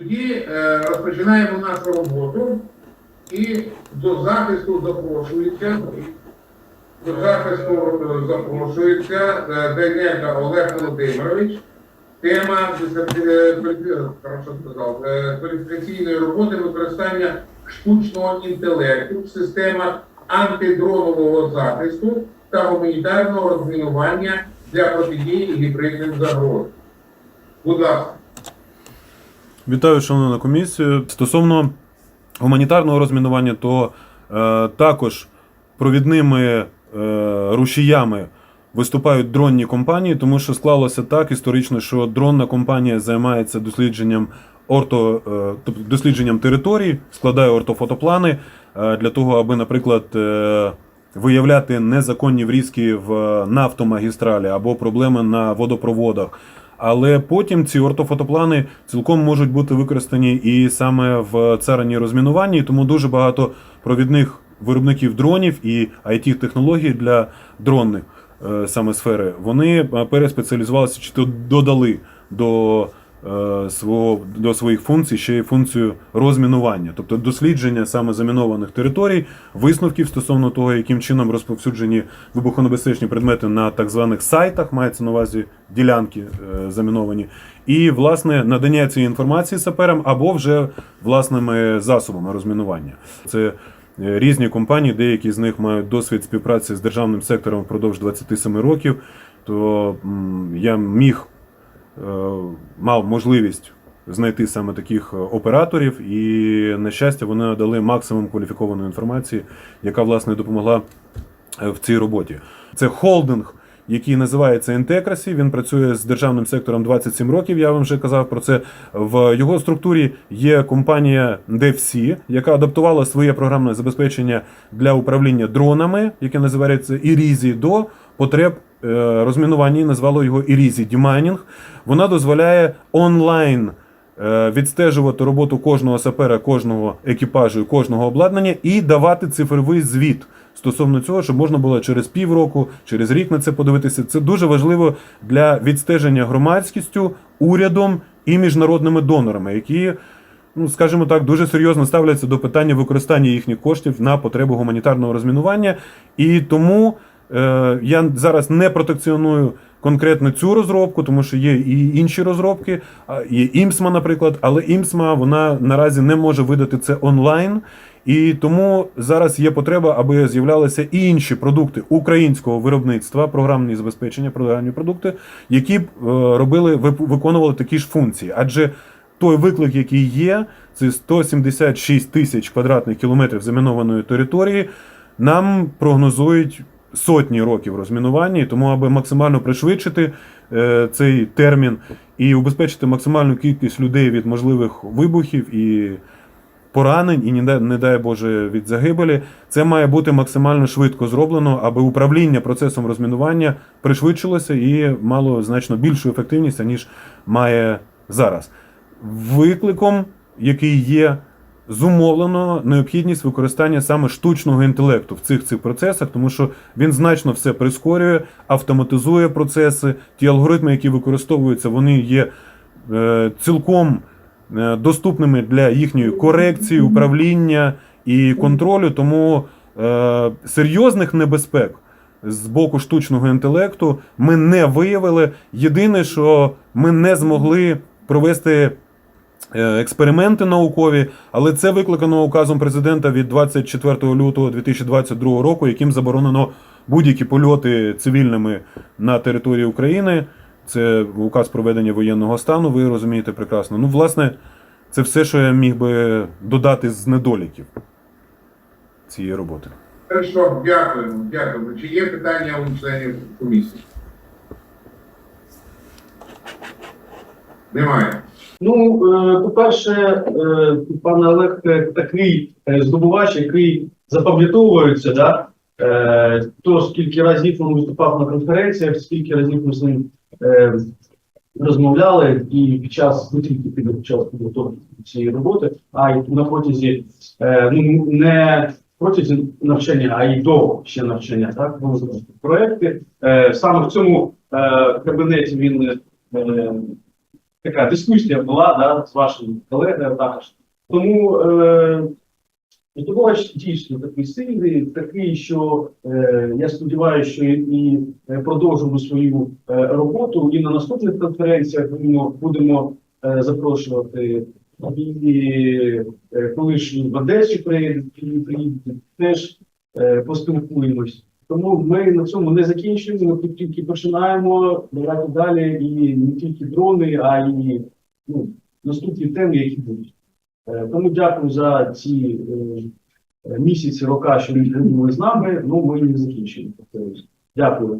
Тоді е, розпочинаємо нашу роботу і до захисту запрошується. До захисту е, запрошується е, Олег Володимирович. Тема кваліфікаційної роботи використання штучного інтелекту в системах антидронового захисту та гуманітарного розмінування для протидії гібридним загроз. Будь ласка. Вітаю, шановна комісію. Стосовно гуманітарного розмінування, то е, також провідними е, рушіями виступають дронні компанії, тому що склалося так історично, що дронна компанія займається дослідженням орто, е, тобто дослідженням територій, складає ортофотоплани е, для того, аби, наприклад, е, виявляти незаконні врізки в нафтомагістралі або проблеми на водопроводах. Але потім ці ортофотоплани цілком можуть бути використані і саме в царині розмінуванні, тому дуже багато провідних виробників дронів і it технологій для дронних е, саме сфери. Вони е, переспеціалізувалися чи то додали до, свого, до своїх функцій ще й функцію розмінування, тобто дослідження саме замінованих територій, висновків стосовно того, яким чином розповсюджені вибухонебезпечні предмети на так званих сайтах, мається на увазі ділянки е, заміновані, і власне надання цієї інформації саперам або вже власними засобами розмінування. Це е, різні компанії, деякі з них мають досвід співпраці з державним сектором впродовж 27 років. То я міг е, мав можливість знайти саме таких е, операторів, і на щастя, вони надали максимум кваліфікованої інформації, яка власне допомогла е, в цій роботі. Це холдинг. Який називається Інтекрасі, він працює з державним сектором 27 років. Я вам вже казав про це. В його структурі є компанія DevC, яка адаптувала своє програмне забезпечення для управління дронами, яке називається Ірізі, до потреб е, розмінування назвало його Ірізі Demmining. Вона дозволяє онлайн е, відстежувати роботу кожного сапера, кожного екіпажу, кожного обладнання і давати цифровий звіт. Стосовно цього, щоб можна було через півроку, через рік на це подивитися, це дуже важливо для відстеження громадськістю, урядом і міжнародними донорами, які, ну скажімо так, дуже серйозно ставляться до питання використання їхніх коштів на потреби гуманітарного розмінування. І тому я зараз не протекціоную конкретно цю розробку, тому що є і інші розробки, є імсма, наприклад, але імсма вона наразі не може видати це онлайн. І тому зараз є потреба, аби з'являлися і інші продукти українського виробництва, програмні забезпечення, програмні продукти, які б е, робили, виконували такі ж функції. Адже той виклик, який є, це 176 тисяч квадратних кілометрів замінованої території, нам прогнозують сотні років розмінування, тому аби максимально пришвидшити е, цей термін і убезпечити максимальну кількість людей від можливих вибухів і поранень, і не дай, Боже від загибелі, це має бути максимально швидко зроблено, аби управління процесом розмінування пришвидшилося і мало значно більшу ефективність, ніж має зараз. Викликом, який є, зумовлено необхідність використання саме штучного інтелекту в цих цих процесах, тому що він значно все прискорює, автоматизує процеси. Ті алгоритми, які використовуються, вони є е, цілком е, доступними для їхньої корекції, управління і контролю. Тому е, серйозних небезпек з боку штучного інтелекту ми не виявили. Єдине, що ми не змогли провести. Е, Експерименти наукові, але це викликано указом президента від 24 лютого 2022 року, яким заборонено будь-які польоти цивільними на території України. Це указ проведення воєнного стану, ви розумієте прекрасно. Ну, власне, це все, що я міг би додати з недоліків цієї роботи. Хорошо, дякуємо, дякуємо. Чи є питання у членів комісії? Немає. Ну, е, по-перше, е, пане Олег е, такий здобувач, який запам'ятовується, да? то скільки разів він виступав на конференціях, скільки разів ми з ним розмовляли і під час не тільки під час підготовки цієї роботи, а й на протязі ну, не протязі навчання, а й до ще навчання, так, розвитку проекти. Саме в цьому кабінеті він така дискусія була да, з вашим колегою також. Тому е, Здобувач дійсно такий сильний, такий, що е, я сподіваюся, що і продовжимо свою е, роботу. І на наступних конференціях будемо, будемо е, запрошувати і е, коли ж в Одесі приїдуть, приїдете, теж е, поспілкуємось. Тому ми на цьому не закінчуємо. Ми тільки починаємо давати далі і не тільки дрони, а й ну, наступні теми, які будуть. Е, Тому дякую за ці е, місяці, роки, що ви з нами. Ну, ми не закінчуємо. Дякую.